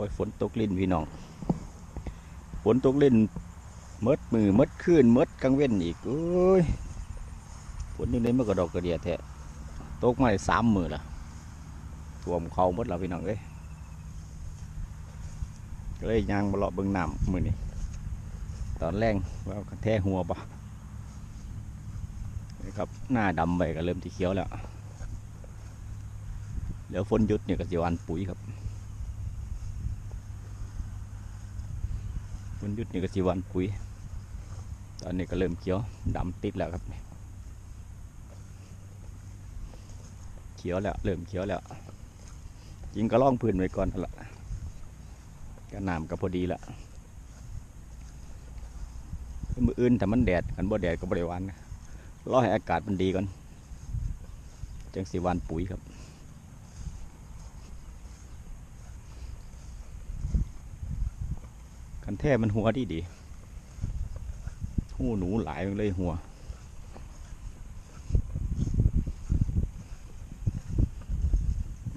อ้ยฝนตกลิ้นพี่น้อง ฝนตกลิ้นมดมือมดคืนมดกลางเว้นอีกโอ้ยฝนยังไงมันก็ดอกกระเดียแท้ตกมาได้สามมือละท่วมเขามดแล้วพี่น้องเอ้ยก็เลยยางมาเลาะเบิ่งน้ำมือนี่ตอนแรงว่าแท้หัวปะนะครับหน้าดำไปก็เริ่มที่เขียวแล้ว เดี๋ยวฝนหยุดเนี่ยก็จะวานปุ๋ยครับ ฝนยุดนี่ก็จะหวานปุ๋ย ตอนนี้ก็เริ่มเขียวดำติดแล้วครับ เขียวแล้ว เริ่มเขียวแล้วยิงก็ล่องพื้นไว้ก่อนละก็น้ำก็พอดีละมืออื่นแต่มันแดดกันบ่แดดก็บริวานนะรอให้อากาศมันดีก่อน จังสีวานปุ๋ยครับ กัน แท้มันหัวดีดีหูหนูหลายเลยหัว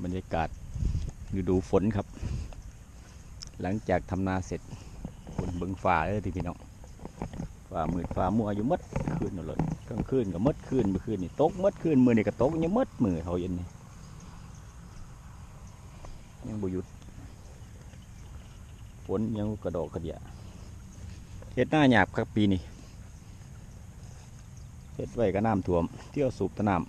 บรรยากาศฤดูฝนครับ หลังจากทำนาเสร็จฝนเบิงฟ้าเลยทีพี่น้องฟ้ามืดฟ้ามัวอยู่มดคืนนั่นเลยกลางคืนก็หมดคืนเมื่อคืนนี่ตกมดคืนมือนี่ก็ตกยังมดมือเขาเย็นนี่ยังบุยุด ฝนยังกระโดดกระเดียเฮ็ดหน้าหยาบครับปีนี้เฮ็ดไว้ก็น้ำท่วม เที่ยวสูบตะน้ำ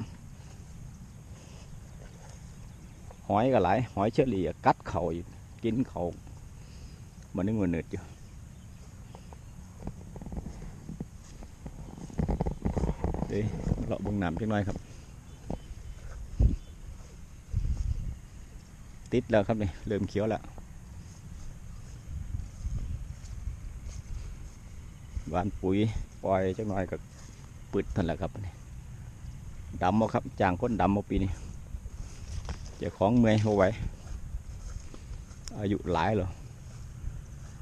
หอยก็หลาย หอยเชอรี่กัดเขาอีกกินเขามันนึกว่าเนืดอยู่เดี๋ยวเราะเบงน้ำจังหน่อยครับ ติดแล้วครับนี่เริ่มเขียวแล้ว หวานปุ๋ยปล่อยจักหน่อยก็ปึดทันแหละครับนี่ดำเอาครับจางคนดำเอาปีนี้เจ้าของเมื่อยเอาไว้อายุหลายแล้ว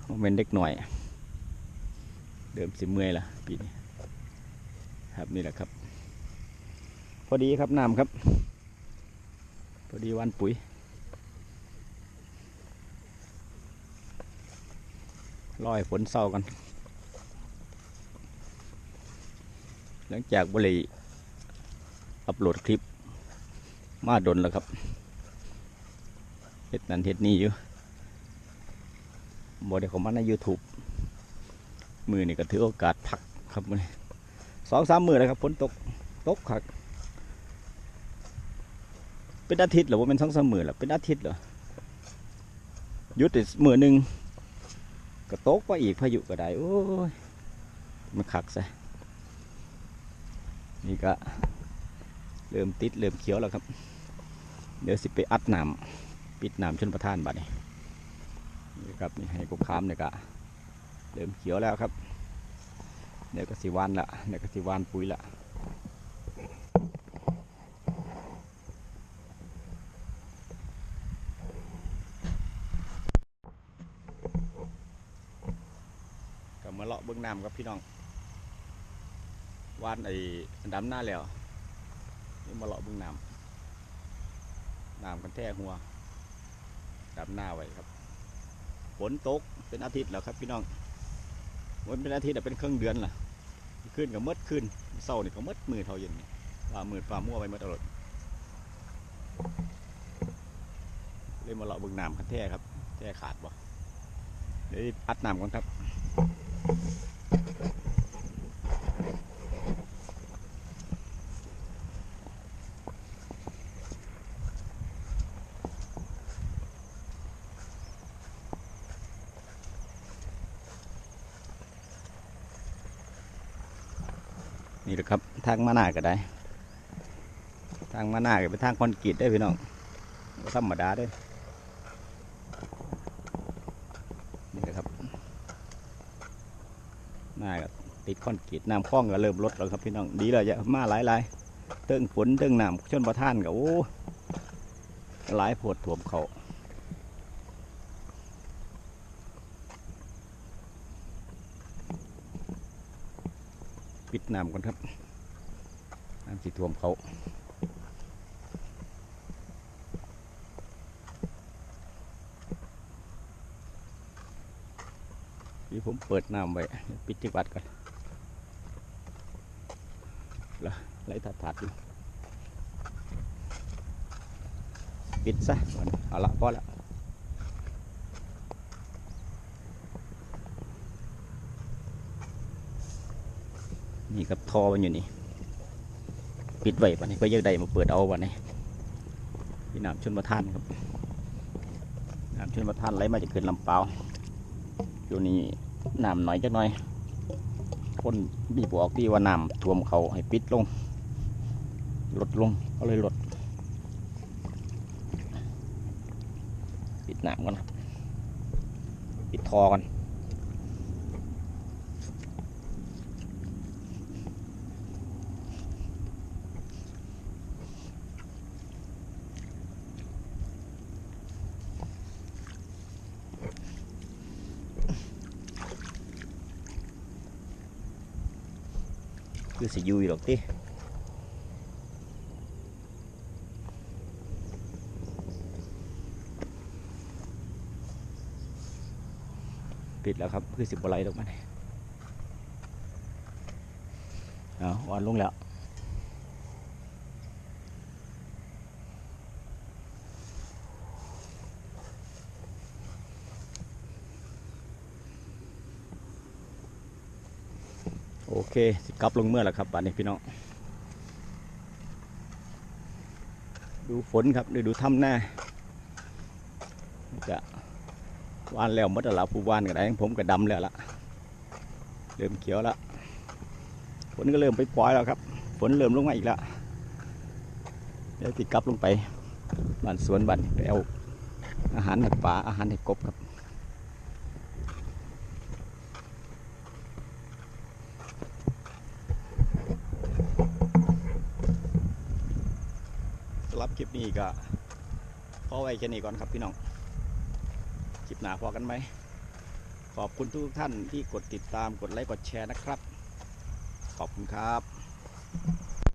บ่เป็นเด็กหน่อย เดิมสิเมื่อยละปีนี้ครับนี่แหละครับ พอดีครับน้ำครับ พอดีวันปุ๋ยรอให้ฝนเศร้ากัน หลังจากบริอัปโหลดคลิปมาดนแล้วครับเฮ็ดนั่นเฮ็ดนี่อยู่บได้เข้ามาใน YouTube มือนี่ก็ถือโอกาสพักครับมือสองสามมือแล้วครับฝนตกตกคักเป็นอาทิตย์เหรอว่าเป็นสองสามมือหรอเป็นอาทิตย์เหรอยุดอีกมือหนึ่งก็ตกไปอีกพายุก็ได้โอ้ยมันคักซะ นี่ก็เริ่มติดเริ่มเขียวแล้วครับ เดี๋ยวสิไปอัดน้ำปิดน้ำชนประทานบัดนี้นี่ครับนี่ให้กบขามเนี่ยก็เริ่มเขียวแล้วครับเดี๋ยวก็สิวานละเดี๋ยวก็สิวานปุ๋ยละก็มาเลาะเบื้องน้ำครับพี่น้อง วานไอ้ดำหน้าแล้วนี่มาเลาะบึงน้ำน้ำกันแท้หัวดำหน้าไว้ครับฝนตกเป็นอาทิตย์แล้วครับพี่น้องวันเป็นอาทิตย์อะเป็นครึ่งเดือนล่ะขึ้นกับมดขึ้นเศร้านี่ก็มืดมือเท่าเย็นฝ่ามือฝ่ามั่วไปหมดตลอดเลยมาเลาะบึงน้ำกันแท้ครับแท้ขาดบ่เดี๋ยวอัดน้ำก่อนครับ นี่แหละครับทางมาหน้าก็ได้ ทางมาหน้าก็เป็นทางคอนกรีตได้พี่น้องธรรมดาเด้อนี่แหละครับหน้าก็ติดคอนกรีตน้ำคลองก็เริ่มลดแล้วครับพี่น้องดีเลยจะมาหลายหลายเติ้งฝนเติ้งน้ำชนประทานก็โอ้หลายโพดถ่วมเขา ปิดน้ำก่อนครับ น้ำสีท่วมเขานี่ผมเปิดน้ำไว้ ปิดจักวัดก่อนแล้วไหลถัดถัดปิดซะก่อนเอาละพอละ นี่กับทอมันอยู่นี่ ปิดไว้วันนี้ก็ยังได้มาเปิดเอาวันนี้พี่น้ำชนประทานครับน้ำชนประทานไหลมาจากเขื่อนลำเปาอยู่นี่น้ำหน่อยจักหน่อย คนบีบอกที่ว่าน้ำท่วมเขาให้ปิดลงลดลงก็เลยลดปิดน้ำก่อนปิดทอก่อน คือสิยุยหรอกที่ปิดแล้วครับคือสิบไหลดอกมันเอาอ่อนลงแล้ว โอเคสิกลับลงเมื่อแล้วครับบัดนี้พี่น้องดูฝนครับดูดูถ้ำหน้าจะวานแล้วมัดแล้วผู้วานก็ได้ผมก็ดำแล้วละเริ่มเขียวแล้วฝนก็เริ่มไปปล่อยแล้วครับ ฝนเริ่มลงมาอีกแล้วเดี๋ยวติกลับลงไปบ้านสวนบ้านไปเอาอาหารให้ปลาอาหารให้กบครับ สำหรับคลิปนี้ก็พอไว้แค่นี้ก่อนครับพี่น้องคลิปหนาพอกันไหมขอบคุณทุกท่านที่กดติดตามกดไลค์กดแชร์นะครับ ขอบคุณครับ